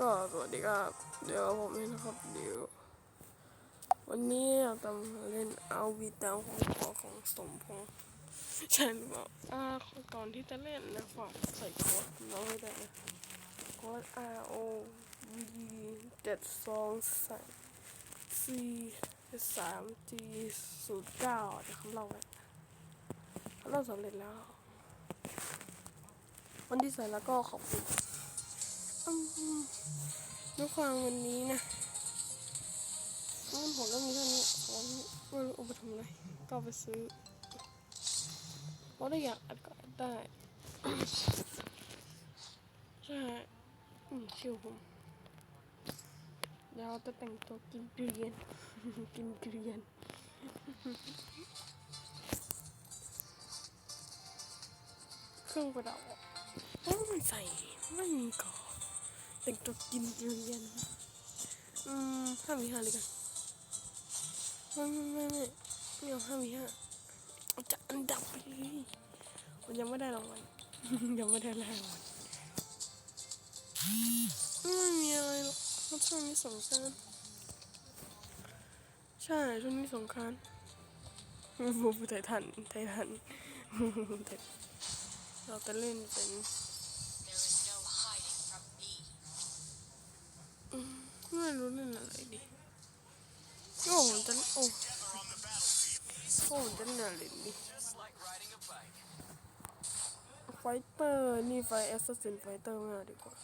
ก็สวัสดีครับ เดี๋ยวผมเองนะครับเดี๋ยว วันนี้เราจะมาเล่นเอาวีตามของขอของสมพงษ์ใช่หรือเปล่าอ่าก่อนที่จะเล่นนะฝากใส่โค้ดน้องไว้ด้นะโค้ด R O V เจ็ดสองใส่ C สาม G ศูนย์เก้าเดี๋ยวเขาเล่าไว้เขาเล่าสำเร็จแล้ววันที่ใส่แล้วก็ขอบคุณ อืมด้วยความวันนี้นะเงินผมก็มีเท่านี้ผมไม่รู้เอาไปทำอะไรก็ไปซื้อเพราะได้อยากอัดก็อัดได้ใช่อืมชิวผมเดี๋ยวเราจะแต่งตัวกินเกลียนกินเกลียนเครื่องประดับอะต้องใส่ไม่มีก่อน แต่งตัวกินเกลียนอืมห้าวิห้าเลยกันไม่ไม่ไม่ไม่เอาห้าวิห้าเอาจะอันดับไปเลยมันยังไม่ได้รางวัลยังไม่ได้รางวัลไม่มีอะไรหรอกช่วงนี้สงกรารใช่ช่วงนี้สงกรารบูบูไททันไททันเราจะเล่นเป็น ไม่รู้เล่นอะไรดีโอ้ผมจะโอ้โอ้ผมจะเล่นอะไรดี Just like riding a bike. ไฟเตอร์นี่ไฟแอสซัสซินไฟเตอร์มาดีกว่า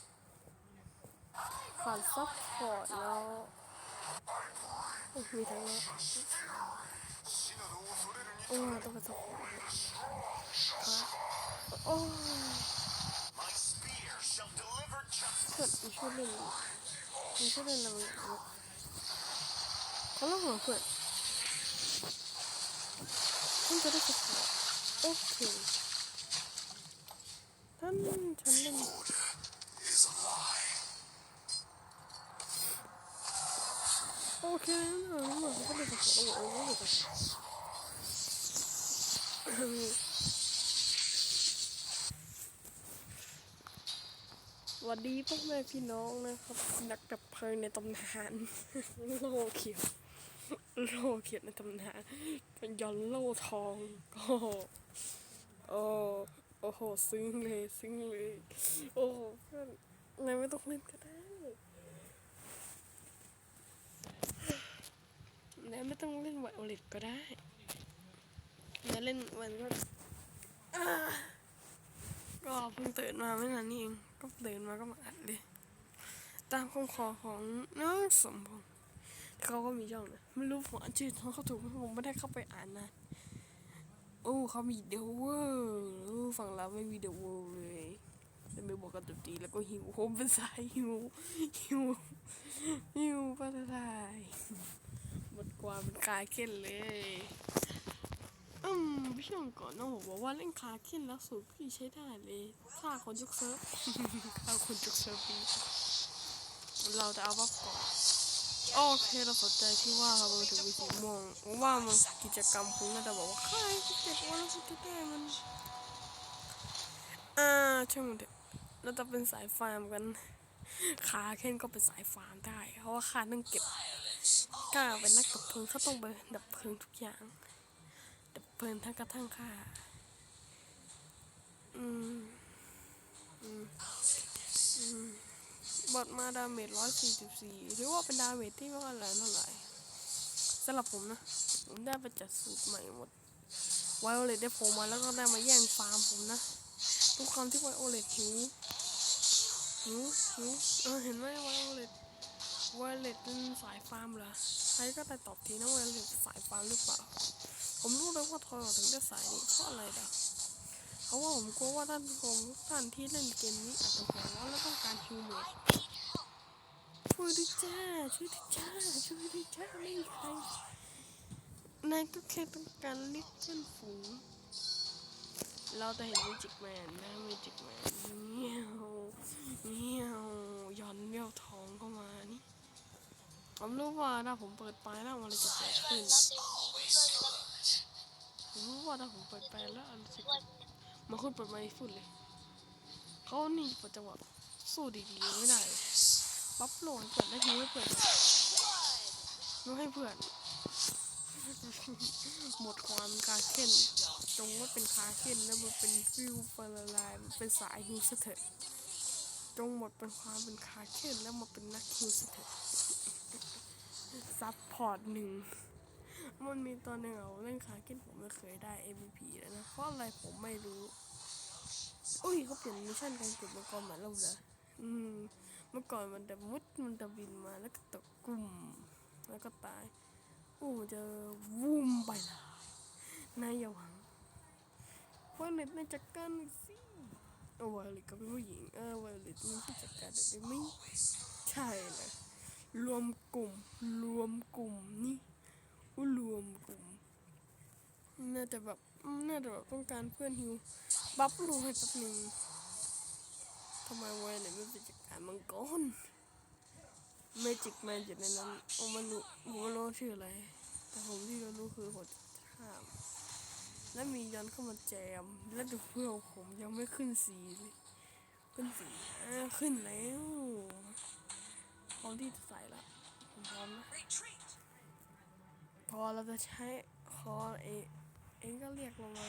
ขาดซัพพอร์ตแล้วโอ้มีทั้งนั้นโอ้ต้องไปซัพพอร์ตโอ้ My spear shall deliver justice. เพื่อนมีช่วยเล่นมีช่วยเล่นอะไรอย่างเงี้ยเขาเล่าหัวเพื่อนฉั นจะได้ซัพพอร์ตโอเคท่านฉันเล่น Is a lie. โอเคนะนะนะก็เลยจะขอโอ้โหเลย ส วัสดีพ่อแม่พี่น้องนะครับ นักดับเพลิงในตำนานโลเขียวโลเขียวในตำนานเป็นยอนโลทองก็โอ้โอ้โหซึ้งเลยซึ้งเลยโอ้โหเพื่อนนายไม่ต้องเล่นก็ได้นายไม่ต้องเล่นไวโอเลตก็ได้นายเล่นมันก็ก็เพิ่งตื่นมาไม่นานนี่เอง ก็ตื่นมาก็มาอัดเลย ตามคำขอของน้องสมพงษ์เขาก็มีช่องนะไม่รู้ผมอ่านชื่อเขาถูกผมไม่ได้เข้าไปอ่านนะ โอ้เขามีเดวเวอร์ฝั่งเราไม่มีเดวเวอร์เลยแต่ไม่บอกกันตุตีแล้วก็หิวผมเป็นสายหิวหิวหิวปะทายหมดความเป็นคายเค้นเลย อืมพี่ช่วงก่อนน้องบอกว่าเล่นคาเค้นแล้วสูตรพี่ใช้ได้เลยฆ่าคนยุกเซิร์ฟฆ่าคนยุกเซิร์ฟพี่เราจะเอาว่าก่อนโอเคเราสนใจที่ว่าเราถึงมีสีม่วงว่ามันกิจกรรมคุณน่าจะบอกว่าใครที่เจ็บว่าเราจะได้มันอ่าช่างมันเถอะเราจะเป็นสายฟาร์มกันขาแค่นก็เป็นสายฟาร์มได้ เพราะว่าขาต้องเก็บกล้าเป็นนักดับเพลิงเขาต้องไปดับเพลิงทุกอย่าง เพลิงทั้งกระทั่งข้าอืม อืม อืม บอดมาดาเมจร้อยสี่สิบสี่ถือว่าเป็นดาเมจที่ไม่ค่อยแรงเท่าไหร่สำหรับผมนะ ผมได้ไปจัดสูตรใหม่หมดไวโอเลตได้โผล่มาแล้วก็ได้มาแย่งฟาร์มผมนะ ทุกครั้งที่ไวโอเลตหิวหิวหิวเออเห็นไหมไวโอเลตไวโอเลตเป็นสายฟาร์มเหรอใครก็ได้ตอบทีนะไวโอเลตสายฟาร์มหรือเปล่า ผมรู้เลยว่าทอยถึงได้สายนี้เพราะอะไรดะเพราะว่าผมกลัวว่าท่านผู้ชมทุกท่านที่เล่นเกมนี้อาจจะหัวร้อนและต้องการฮิวเมดช่วยด้วยจ้าช่วยด้วยจ้าช่วยด้วยจ้าไม่มีใครนายก็แค่ต้องการเรียกเพื่อนฝูงเราจะเห็นเมจิกแมนนะเมจิกแมนเงี้ยวเงี้ยวย้อนเลี้ยวทองเข้ามานี่ผมรู้ว่าถ้าผมเปิดไปแล้วอะไรจะเกิดขึ้น ผมรู้ว่าถ้าผมเปิดไปแล้วอะไรจะเกิมาคุณเปิดไมค์ฝุ่นเลย เขานี่ปัจจังหวะสู้ดีๆไม่ได้บัฟโหลนเปิดได้ทีไม่เปิดไม่ให้เพื่อน หมดความคาเค้นจงว่าเป็นคาเค้นแล้วมันเป็นฟิวเปอร์ลน์มันเป็นสายฮิวสเถอะจงหมดเป็นความเป็นคาเค้นแล้วมาเป็นนักฮิวสเถอะซับพอร์ตหนึ่ง มันมีตอนหนึ่งเอาเล่นคาเค้นผมไม่เคยได้ MVP แล้วนะ เพราะอะไรผมไม่รู้ อุ้ยเขาเปลี่ยนมิชชั่นการเก็บมังกรม่แล้วเหรออืม เมื่อก่อนมันจะมุดมันจะบินมาแล้วก็ตกกลุ่ม แล้วก็ตายอู้จะวุ้มไปละนายอย่าหวังว่าะเน็ตนายจัดการหน่อยสิเออวาลิตก็เป็นผู้หญิง เออวาลิตมีผู้จัดการได้ไหมใช่เลยรวมกลุ่ม รวมกลุ่มนี่ อู้รวมกลุ่มน่าจะแบบน่าจะแบบต้องการเพื่อนฮิวบัฟลูให้แป๊บหนึงทำไมวเนี่ยไม่ไปจัดการมังกรเมจิกแมนอยู่ในนั้นโอมันรู้ผมไม่รู้ชื่ออะไร แต่ผมที่เรารู้คือหัวข้าม แล้วมียันเข้ามาแจม แล้วดูเพื่อนผมยังไม่ขึ้นสีเลยขึ้นสีขึ้นแล้วพร้อมที่จะใส่ละผมพร้อมนะ พอเราจะใช้คอเองเองก็เรียกลงมา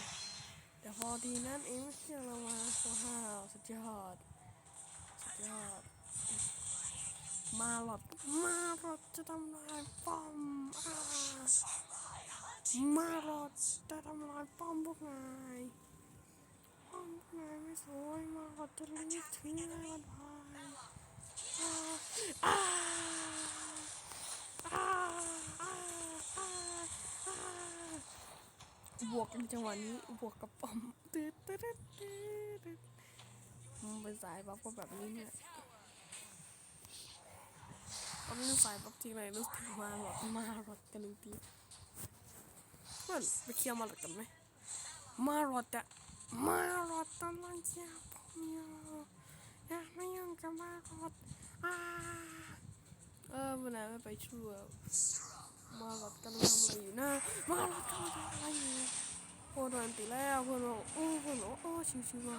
แต่พอดีนั้นเองไม่เรียกลงมาว้าวสุดยอดสุดยอดมาหลอดมาหลอดจะทำลายป้อมอามาหลอดจะทำลายป้อมพวกนายป้อมพวกนายไม่สวยมาหลอดจะรีบทิ้งให้มันพายอาอาอาอ่า บวกกันจังหวะนี้บวกกับปอมตืดตืดตืดมันเป็นสายบัฟก็แบบนี้เนี่ยผมเล่สายป๊อปทีไรรู้สึกมาหลอดมาหลอดกันหนึ่งทีเพื่อนไปเคลียร์มาหลอดกันไหมมาหลอดอะมาหลอดกำลังเคลียร์ผมอยู่อยากไม่ยุ่งกับมาหลอดอ่าเออวันไหนไม่ไปช่วย มาหลอดกำลังทำอะไรอยู่นะมาหลอดกำลังทำอะไรอยู่โอ้โดนตีแล้วเพื่อนบอกโอ้เพื่อนบอกโอ้ชิวๆมา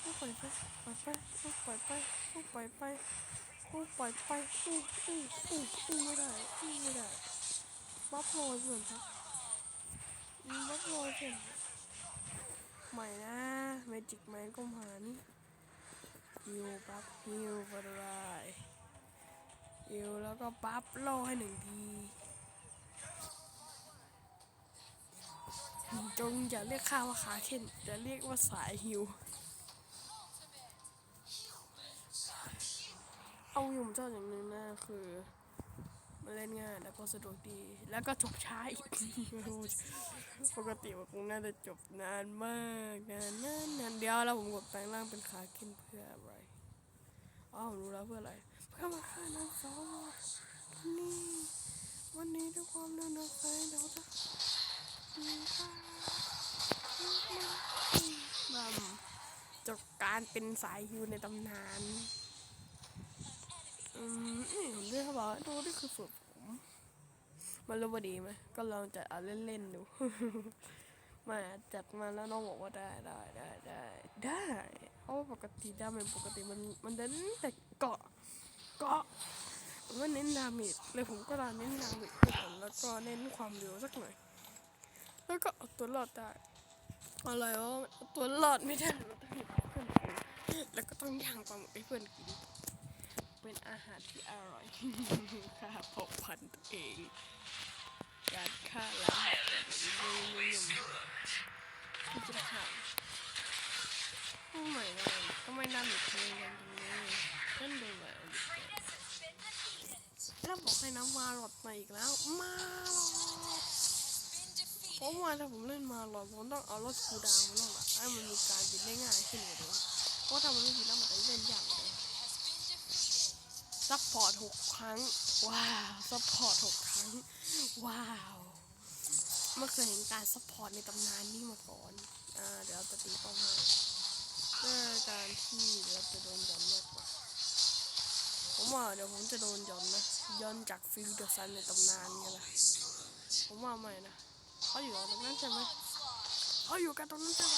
โอ้ปล่อยไปปล่อยไปโอ้ปล่อยไปโอ้ปล่อยไปโอ้ปล่อยไปอู้อู้อู้อู้ไม่ได้อู้ไม่ได้บัฟโรยเพื่อนครับอืมบัฟโรยเพื่อนใหม่นะเมจิกแมนก็มานี่ฮิวบัฟฮิวบาร์ไร ฮิวแล้วก็บัฟโลให้หนึ่งทีจงอย่าเรียกข้าว่าขาเข็นจะเรียกว่าสายฮิว เอาอยู่ผมชอบอย่างหนึ่งนะคือมันเล่นง่ายแล้วก็สะดวกดี แล้วก็จบช้าอีกปกติมันคงน่าจะจบนานมากนานนานนานเดียวแล้วผมกดแปลงร่างเป็นขาขึ้นเพื่ออะไรอ๋อผมรู้แล้วเพื่ออะไร เพื่อมาฆ่านางสาวนี่ วันนี้ด้วยความเร็วนะไฟเราจะมีค่าบัมจบการเป็นสายฮิวในตำนาน อืมนี่ผมเรียกเขาบอกว่าดูนี่คือฝึกผม มันรู้ว่าดีไหม ก็ลองจัดเอาเล่นๆดู มาจัดมาแล้วน้องบอกว่าได้ได้ได้ได้ได้เพราะปกติดาเมจปกติมันมันเน้นแต่เกาะ กาะผมว่าเน้นดาเมจเลยผมก็ลาเน้นดาเมจไปก่อนแล้วก็เน้นความเร็วสักหน่อย แล้วก็เอาตัวรอดได้อะไรวะเอตัวรอดไม่ได้เราต้องให้เพื่อนกินแล้วก็ต้องย่างปลาหมึกให้เพื่อนกิน เป็นอาหารที่อร่อยค่าเผ่าพันตัวเองการฆ่าล้างไม่นิยมที่จะทำโอ้ไม่นะทำไมดำอีกเลงกันตรงนี้นั่นดูแบบ แล้วบอกให้น้ำมาหลอดมาอีกแล้ว มาหลอดเพราะว่าถ้าผมเล่นมาหลอดผมต้องเอารถคูดาวมาแล้วล่ะให้มันมีการบินได้ง่ายขึ้นกว่าเดิมเพราะถ้ามันไม่บินแล้วมันจะเล่นยากกว่าเดิมซัพพอร์ตหกครั้ง ว้าวซัพพอร์ตหกครั้ง ว้าวไม่เคยเห็นการซัพพอร์ตในตำนานนี้มาก่อนอ่าเดี๋ยวเราจะตีป้อมให้การที่เราจะโดนย้อนมากกว่า ผมว่าเดี๋ยวผมจะโดนย้อนนะย้อนจากฟิลเดอร์ซันในตำนานนี่แหละผมว่าไม่นะเขาอยู่ตรงนั้นใช่ไหมเขาอยู่กันตรงนั้นใช่ไหม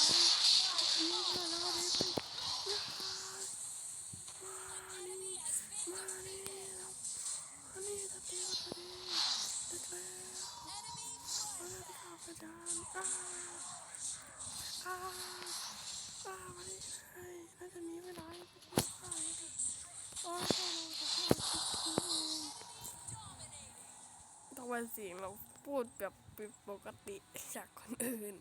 ว่าเสียงเราพูดแบบผิดปกติจากคนอื่น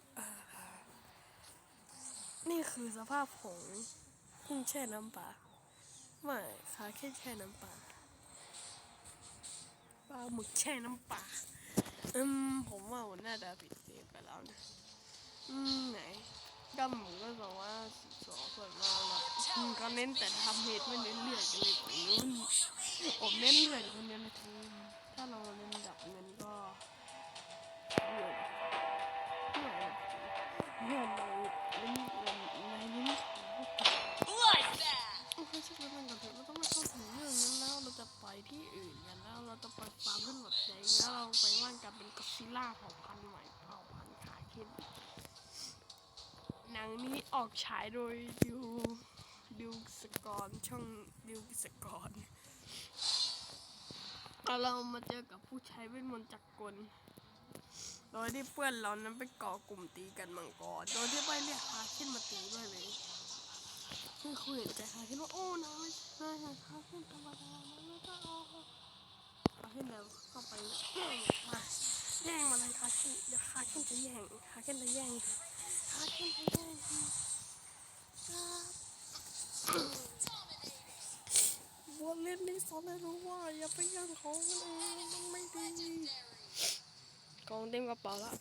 นี่คือสภาพของกุ้งแช่น้ำปลาไม่ค่ะแค่แช่น้ำปลาปลาหมึกแช่น้ำปลาอืมผมว่าผมน่าจะผิดเสียไปแล้วนะอืมไหนกำหมูก็บอกว่าสองส่วนเราแบบอืมก็เน้นแต่ทำเห็ดไม่เน้นเลือดกันเลยกว่านู้นผมเน้นเลือดคนเดียวนะที ถ้าเราเน้นดับเงินก็เลือดเลือดเลือดในลิ้นในลิ้น Bloodbath! ไม่ใช่เรื่องกันเถอะเราต้องไม่เข้าถึงเรื่องนั้นแล้วเราจะไปที่อื่นกันแล้วเราจะไปฟาร์มขึ้นหมดใจแล้วเราไปว่างกันเป็นก็อซิล่าเผ่าพันใหม่เผ่าพันธุ์ขาเข้มหนังนี้ออกฉายโดยดิวดิวสกอรช่องดิวสกอร เรามาเจอกับผู้ใช้เวทมนต์จักรกล โดยที่เพื่อนเรานั้นไปก่อกลุ่มตีกันมังกร โดยที่ไปเรียกฮาขึ้นมาตีด้วยเลยคือคุยกับใจฮาขึ้นว่าโอ้นายนายฮาขึ้นธรรมดานะไม่ต้องเอาฮาขึ้นแล้วเข้าไปแย่งมาแย่งมาเลยฮาขึ้นเดี๋ยวฮาขึ้นจะแย่งฮาขึ้นจะแย่งฮาขึ้นจะแย่ง วัวเล่นนี่สอนให้รู้ว่าอย่าไปย่างของมันเองมันไม่ดีกองเต็มกระเป๋าละ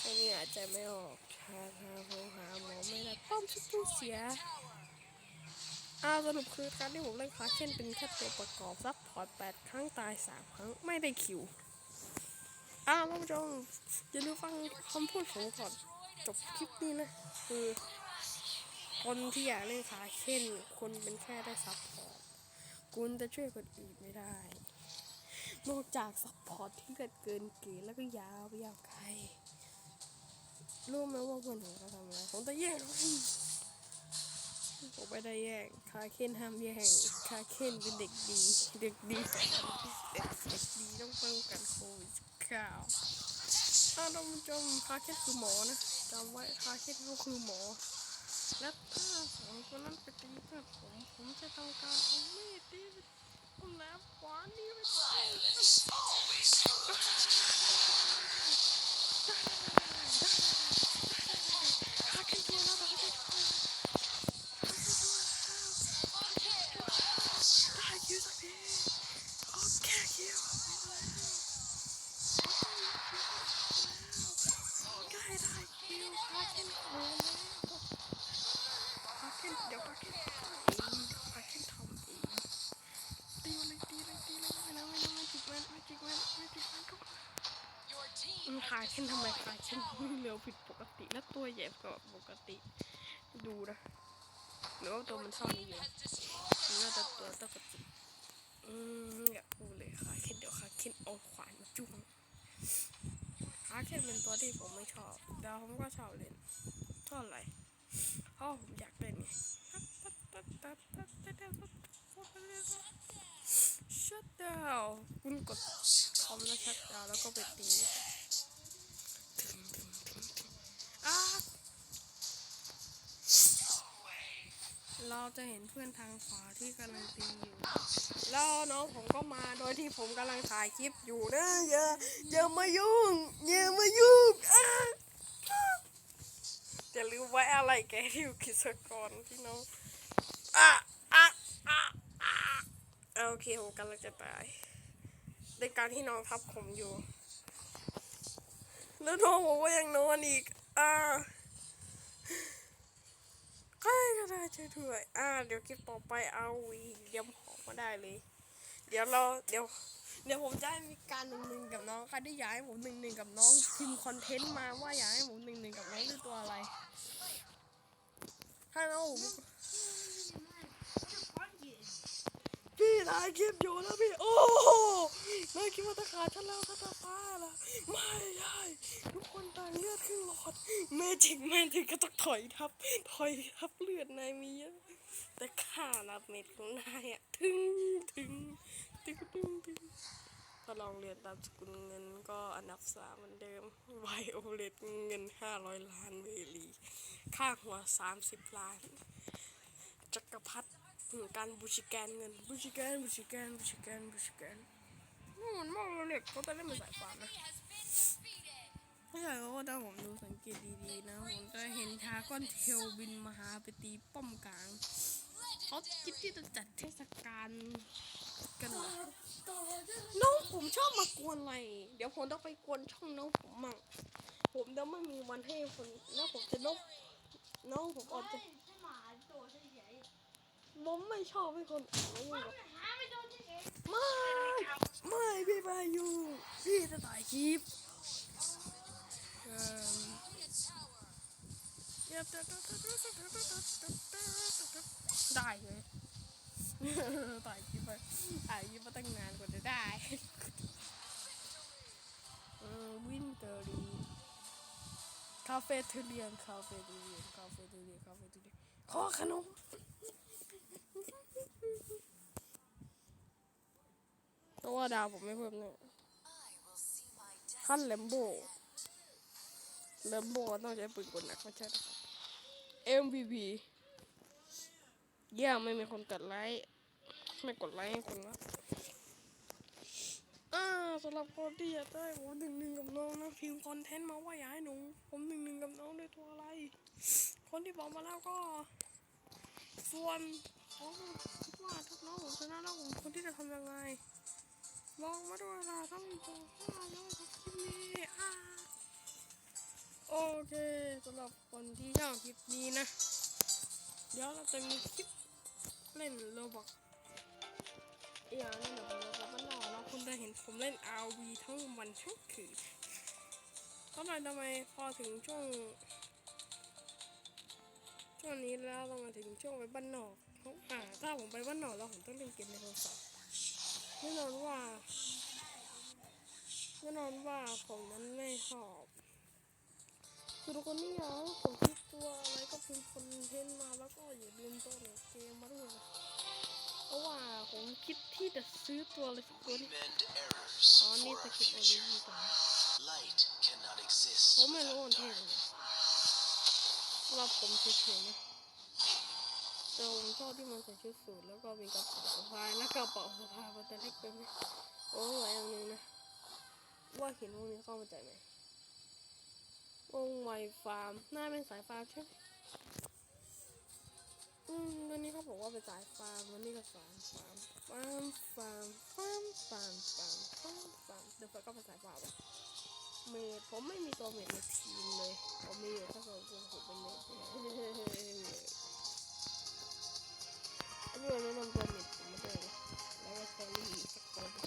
ไอ้นี่หายใจไม่ออกชาชาโทรหาหมอไม่ได้ป้อมชุดตู้เสียอ้าวสรุปคือการที่ผมเล่นคลาสเช่นเป็นแค่ตัวประกอบซับพอร์ตแปดครั้งตายสามครั้งไม่ได้คิวอ้าวท่านผู้ชมอย่าลืมฟังคำพูดผมก่อนจบคลิปนี้นะ คือ คนที่อยากเล่นคาเช่นคุณเป็นแค่ได้ซับพอร์ตคุณจะช่วยคนอื่นไม่ได้ นอกจากซัพพอร์ตที่เกิดเกินเกณฑ์แล้วก็ยาวไปยาวไกลรู้ไหมว่าเพื่อนผมเขาทำอะไรผมจะแย่งเขาผมไม่ได้แย่งคาเคนห้ามแย่งคาเคนเป็นเด็กดี เด็กดีเด็กดีต้องป้องกันโควิดข้าวถ้าท่านผู้ชมคาเคนคือหมอนะจำไว้คาเคนเขาคือหมอ แล้วถ้าสองคนนั้นไปตีเพื่อนผม ผมจะทำการเอามีดตีไปเอาแล้วคว้านี่ไปตี คาเคนตัวแล้วคาเคนตัวได้คิวสักทีโอเคคิวได้ได้คิวคาเคนขอแล้วคาเคนเดี๋ยวคาเคนทำเองคาเคนทำเองตีเลยตีเลยตีเลยไม่นะไม่นะไม่จิกแว่นไม่จิกแว่นไม่จิกแว่นก็ Your team มันขาขึ้นทำไมขาขึ้น เร็วผิดปกติและตัวใหญ่กว่าปกติ ดูนะหรือว่าตัวมันเท่านี้อยู่ has หรือ destroyed ว่าตัวตัวปกติอืมอยากพูดเลยขาขึ้นเดี๋ยวขาขึ้นเอาขวานมาจุ้งขาขึ้นเป็นตัวที่ผมไม่ชอบแต่ผมก็ชอบเล่นเท่าไหร่เพราะผมอยากเล่นไงชัดดาวคุณกดคอมแล้วชัดดาวแล้วก็ไปตี เราจะเห็นเพื่อนทางขวาที่กำลังตีอยู่ แล้วน้องผมก็มาโดยที่ผมกำลังถ่ายคลิปอยู่นะอย่าอย่ามายุ่งอย่ามายุ่งอะลืมไว้อะไรแกที่อยู่กิจกรพี่น้องอะอะอะอะโอเคผมกำลังจะตายในการที่น้องทับผมอยู่ แล้วน้องผมก็ยังนอนอีกอ่า ใครก็ได้ช่วยด้วยอ่า เดี๋ยวคลิปต่อไปเอาวีเดี๋ยวของมาได้เลย เดี๋ยวเราเดี๋ยว เดี๋ยวผมจะให้มีการหนึ่งหนึ่งกับน้องใครที่อยายผมหนึ่งหนึ่งกับน้องพิมพ์คอนเทนต์มาว่าอยากให้ผมหนึ่งหนึ่งกับน้องด้วยตัวอะไรถ้าน้องผม พี่นายคลิปอยู่แล้วพี่ โอ้โหนายคิดว่าตะขาฉันแล้วก็ตาฟ้าละไม่ใช่ทุกคนต่างเลือดครึ่งหลอดแม่จริงแม่ถึงก็ต้องถอยทับ ถอยทับเลือดนายมีเยอะแต่ค่ารับเม็ดของนายอะถึงถึงถึงถึงถึงถ้าลองเรียนตามสกุลเงินก็อันดับสามเหมือนเดิมไวโอเลตเงินห้าร้อยล้านเวลี ค่าหัวสามสิบล้าน จักรพรรดิ การบูชิแกนเงินบูชิแกนบูชิแกนบูชิแกนบูชิแกนนี่มันมองเน็กเขาจะเล่นเป็นสายฟ้านะไม่ใช่เขาก็ถ้าผมดูสังเกตดีๆนะ ผมจะเห็นทาก้อนเทลบินมาหาไปตีป้อมกลาง เขาคิดที่จะจัดเทศกาลกันเหรอน้องผมชอบมากวนอะไร เดี๋ยวผมต้องไปกวนช่องน้องผมมั่งผมจะไม่มีวันให้คนแล้วผมจะนกน้องผมออกจะ ให้หมาโดดเฉย ผมไม่ชอบให้คนอื่นมายุ่งกับไม่โดนไม่ไม่พี่พาอยุพี่จะถ่ายคลิปได้เลยถ่ายคลิปไปถ่ายคลิปมาตั้งนานกว่าจะได้เออวินเตอรีคาเฟ่เทเลียนคาเฟ่เทเลียนคาเฟ่เทเลียนคาเฟ่เทเลียนขอขนม เพราะว่าดาวผมไม่เพิ่มเนี่ยขั้นแลมโบแลมโบต้องใช้ปืนกลหนักไม่ใช่นะครับ MVP เยี่ยมไม่มีคนกดไลค์ไม่กดไลค์ให้คนละอ่าสำหรับคนที่อยากได้ผมหนึ่งหนึ่งกับน้องนะพิมพ์คอนเทนต์มาว่าอยากให้หนูผมหนึ่งหนึ่งกับน้องด้วยตัวอะไร คนที่บอกมาแล้วก็ ส่วน มาด้วยล่ะท่านผู้ชมว่าแล้วกับคลิปนี้อ่าโอเคสำหรับคนที่ชอบคลิปนี้นะ เดี๋ยวเราจะมีคลิปเล่นโรบอกอย่างหนึงเดี๋ยวผมจะบ้านนอกแล้วคุณจะเห็นผมเล่น RV ทั้งวันทั้งคืนทำไมทำไมพอถึงช่วง ช่วงนี้แล้วเรามาถึงช่วงไปบ้านนอกเพราะอ่าถ้าผมไปบ้านนอกแล้วผมต้องเล่นเกมในโทรศัพท์ แน่นอนว่าแน่นอนว่าผมนั้นไม่ชอบคือทุกคนนี่เหรอผมคิดตัวอะไรก็พิมพ์คอนเทนต์มาแล้วก็อย่าลืมตัวในเกมมาด้วยนะเพราะว่าผมคิดที่จะซื้อตัวอะไรสักตัว We นี่ mend errors อ๋อนี่ for ส our กิปเอาดี future. ก่อน Light cannot exist ผมไม่รู้มัน without เท่ dark. เลยเราผมเฉยๆนะ แต่ผมชอบที่มันใส่ชุดสูทแล้วก็มีกระเป๋าสะพายและกระเป๋าสะพายมันจะเล็กไปไหมโอ้ยอย่างหนึงนะว่าเห็นพวกนี้เข้ามาจากไหนวงไวฟาร์มน่าเป็นสายฟาร์มใช่ไหมอืมวันนี้เขาบอกว่าเป็นสายฟาร์มวันนี้ก็สายฟาร์มฟาร์มฟาร์มฟาร์มฟาร์มฟาร์มฟาร์มฟาร์มเดี๋ยวไปก็เป็นสายฟาร์มเมดผมไม่มีตัวเมดในทีมเลยผมมีอยู่แค่สองตัวผมเป็นเมด เราแนะนำตัวเมดผมไม่ได้เลยแล้วก็แครี่อีกสักตัวหนึ่ง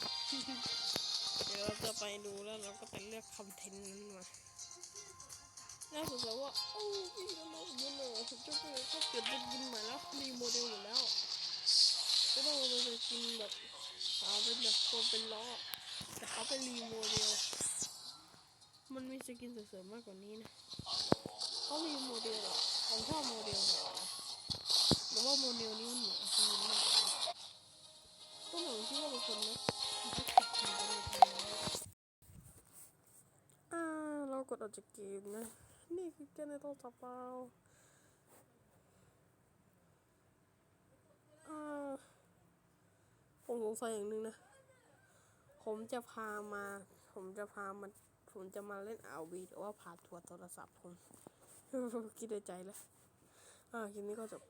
เดี๋ยวเราจะไปดูแล้วเราก็ไปเลือกคอนเทนต์นั้นมาน่าสงสัยว่าโอ้พี่น้องๆยูโน่ผมจะไปเขาเปลี่ยนเป็นยินใหม่แล้วรีโมเดลอยู่แล้วก็ต้องเอาไปกินแบบเอาเป็นแบบตัวเป็นล้อแต่เขาเป็นรีโมเดลมันมีสกินเสวยๆมากกว่านี้นะเขารีโมเดลอะผมชอบโมเดลแบบนะแต่ว่าโมเดลนี้มันเหมือน หนูคิดว่เป็นคนนะอ่าเรากดออกจากเกมนะ นี่คือเกมในโทรศัพท์เราอ่าผมสงสัยอย่างหนึ่งนะ ผมจะพามา ผมจะพามันผมจะมาเล่นอาวีหรือว่าพาทัวร์โทรศัพท์ผม คิดในใจแล้วอ่าคลิปนี้ก็จบไป